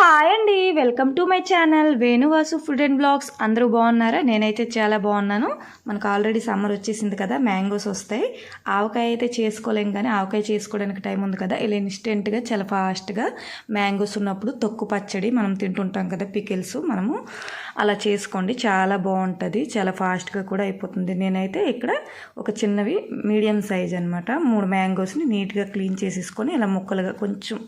Hi అండి welcome to my channel Venuvasu food and blogs. అందరూ బాగున్నారా? నేనైతే చాలా బాగున్నాను. మనకు ఆల్రెడీ సమ్మర్ వచ్చేసింది కదా మ్యాంగోస్ వస్తాయి. ఆవకాయ అయితే చేసుకోలేం కానీ ఆవకాయ చేసుకోవడానికి టైం ఉంది కదా ఇలా ఇన్స్టెంట్గా చాలా ఫాస్ట్గా మ్యాంగోస్ ఉన్నప్పుడు తొక్కు పచ్చడి మనం తింటుంటాం కదా పికిల్స్ మనము. అలా చేసుకోండి చాలా బాగుంటుంది చాలా ఫాస్ట్గా కూడా అయిపోతుంది. నేనైతే ఇక్కడ ఒక చిన్నవి మీడియం సైజ్ అనమాట మూడు మ్యాంగోస్ని నీట్గా క్లీన్ చేసేసుకొని ఇలా ముక్కలుగా కొంచెం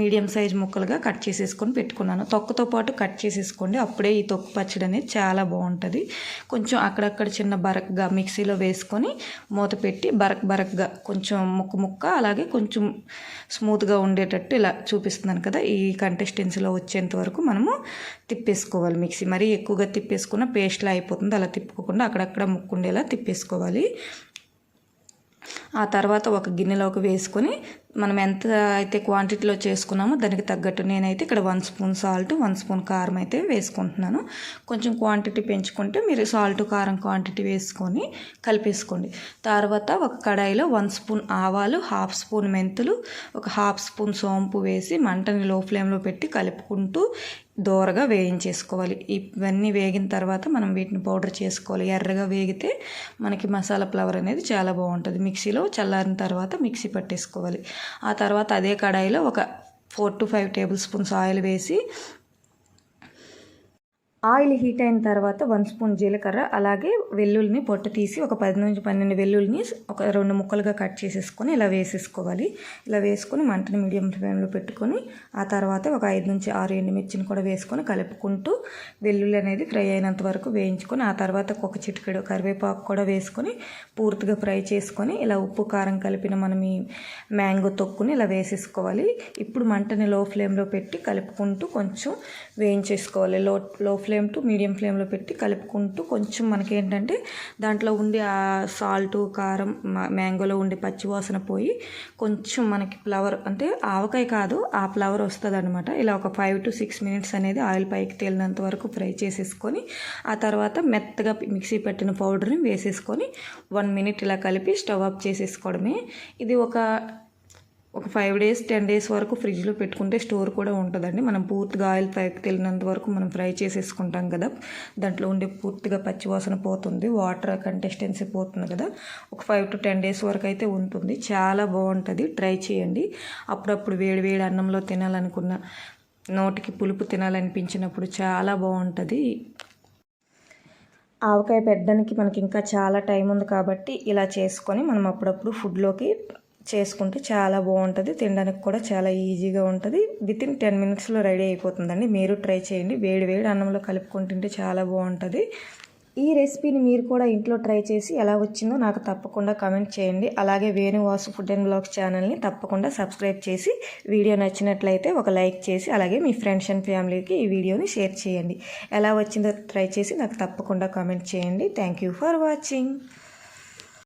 మీడియం సైజ్ ముక్కలుగా కట్ చేసేసుకొని పెట్టుకున్నాను. తొక్కతో పాటు కట్ చేసేసుకోండి. అప్పుడే ఈ తొక్కు పచ్చడి అనేది చాలా బాగుంటుంది. కొంచెం అక్కడక్కడ చిన్న బరక్గా మిక్సీలో వేసుకొని మూత పెట్టి బరక్ బరక్గా కొంచెం ముక్క ముక్క అలాగే కొంచెం స్మూత్గా ఉండేటట్టు ఇలా చూపిస్తున్నాను కదా. ఈ కంటెస్టెన్సీలో వచ్చేంత వరకు మనము తిప్పేసుకోవాలి మిక్సీ. మరీ ఎక్కువగా తిప్పేసుకున్న పేస్ట్లా అయిపోతుంది. అలా తిప్పుకోకుండా అక్కడక్కడ ముక్కుండేలా తిప్పేసుకోవాలి. ఆ తర్వాత ఒక గిన్నెలోకి వేసుకొని మనం ఎంత అయితే క్వాంటిటీలో చేసుకున్నామో దానికి తగ్గట్టు నేనైతే ఇక్కడ one spoon salt one spoon కారం అయితే వేసుకుంటున్నాను. కొంచెం క్వాంటిటీ పెంచుకుంటే మీరు సాల్ట్ కారం క్వాంటిటీ వేసుకొని కలిపేసుకోండి. తర్వాత ఒక కడాయిలో వన్ స్పూన్ ఆవాలు హాఫ్ స్పూన్ మెంతులు ఒక హాఫ్ స్పూన్ సోంపు వేసి మంటని లో ఫ్లేమ్లో పెట్టి కలుపుకుంటూ దోరగా వేయించేసుకోవాలి. ఇవన్నీ వేగిన తర్వాత మనం వీటిని పౌడర్ చేసుకోవాలి. ఎర్రగా వేగితే మనకి మసాలా ఫ్లవర్ అనేది చాలా బాగుంటుంది. మిక్సీలో చల్లారిన తర్వాత మిక్సీ పట్టేసుకోవాలి. ఆ తర్వాత అదే కడాయిలో ఒక four to five tablespoons oil వేసి ఆయిల్ హీట్ అయిన తర్వాత వన్ స్పూన్ జీలకర్ర అలాగే వెల్లుల్లిని పొట్టు తీసి ఒక పది నుంచి పన్నెండు వెల్లుల్ని ఒక రెండు ముక్కలుగా కట్ చేసేసుకొని ఇలా వేసేసుకోవాలి. ఇలా వేసుకొని మంటని మీడియం ఫ్లేమ్లో పెట్టుకొని ఆ తర్వాత ఒక ఐదు నుంచి ఆరు ఎండుమిర్చిని కూడా వేసుకొని కలుపుకుంటూ వెల్లుల్లి అనేది ఫ్రై అయినంత వరకు వేయించుకొని ఆ తర్వాత ఒక చిటికెడు కరివేపాకు కూడా వేసుకొని పూర్తిగా ఫ్రై చేసుకొని ఇలా ఉప్పు కారం కలిపిన మనం ఈ మ్యాంగో తొక్కుని ఇలా వేసేసుకోవాలి. ఇప్పుడు మంటని లో ఫ్లేమ్లో పెట్టి కలుపుకుంటూ కొంచెం వేయించేసుకోవాలి. లో లో ఫ్లేమ్ టు మీడియం ఫ్లేమ్లో పెట్టి కలుపుకుంటూ కొంచెం మనకి ఏంటంటే దాంట్లో ఉండే ఆ సాల్ట్ కారం మ్యాంగోలో ఉండే పచ్చివాసన పోయి కొంచెం మనకి ఫ్లవర్ అంటే ఆవకాయ కాదు ఆ ఫ్లవర్ వస్తుంది అనమాట ఇలా ఒక ఫైవ్ టు సిక్స్ మినిట్స్ అనేది ఆయిల్ పైకి తేలినంత వరకు ఫ్రై చేసేసుకొని ఆ తర్వాత మెత్తగా మిక్సీ పెట్టిన పౌడర్ని వేసేసుకొని వన్ మినిట్ ఇలా కలిపి స్టవ్ ఆఫ్ చేసేసుకోవడమే. ఇది ఒక ఒక ఫైవ్ డేస్ టెన్ డేస్ వరకు ఫ్రిడ్జ్లో పెట్టుకుంటే స్టోర్ కూడా ఉంటుందండి. మనం పూర్తిగా ఆయిల్ పైకి తెలినంత వరకు మనం ఫ్రై చేసేసుకుంటాం కదా. దాంట్లో ఉండే పూర్తిగా పచ్చివాసన పోతుంది. వాటర్ కంటెస్టెన్సీ పోతుంది కదా. ఒక ఫైవ్ టు టెన్ డేస్ వరకు అయితే ఉంటుంది. చాలా బాగుంటుంది. ట్రై చేయండి. అప్పుడప్పుడు వేడి వేడి అన్నంలో తినాలనుకున్న నోటికి పులుపు తినాలనిపించినప్పుడు చాలా బాగుంటుంది. ఆవకాయ పెట్టడానికి మనకి ఇంకా చాలా టైం ఉంది కాబట్టి ఇలా చేసుకొని మనం అప్పుడప్పుడు ఫుడ్లోకి చేసుకుంటే చాలా బాగుంటుంది. తినడానికి కూడా చాలా ఈజీగా ఉంటుంది. విత్ ఇన్ టెన్ మినిట్స్లో రెడీ అయిపోతుందండి. మీరు ట్రై చేయండి. వేడి వేడి అన్నంలో కలుపుకొని తింటే చాలా బాగుంటుంది. ఈ రెసిపీని మీరు కూడా ఇంట్లో ట్రై చేసి ఎలా వచ్చిందో నాకు తప్పకుండా కమెంట్ చేయండి. అలాగే వేణువాసు ఫుడ్ అండ్ బ్లాగ్స్ ఛానల్ని తప్పకుండా సబ్స్క్రైబ్ చేసి వీడియో నచ్చినట్లయితే ఒక లైక్ చేసి అలాగే మీ ఫ్రెండ్స్ అండ్ ఫ్యామిలీకి ఈ వీడియోని షేర్ చేయండి. ఎలా వచ్చిందో ట్రై చేసి నాకు తప్పకుండా కమెంట్ చేయండి. Thank you for watching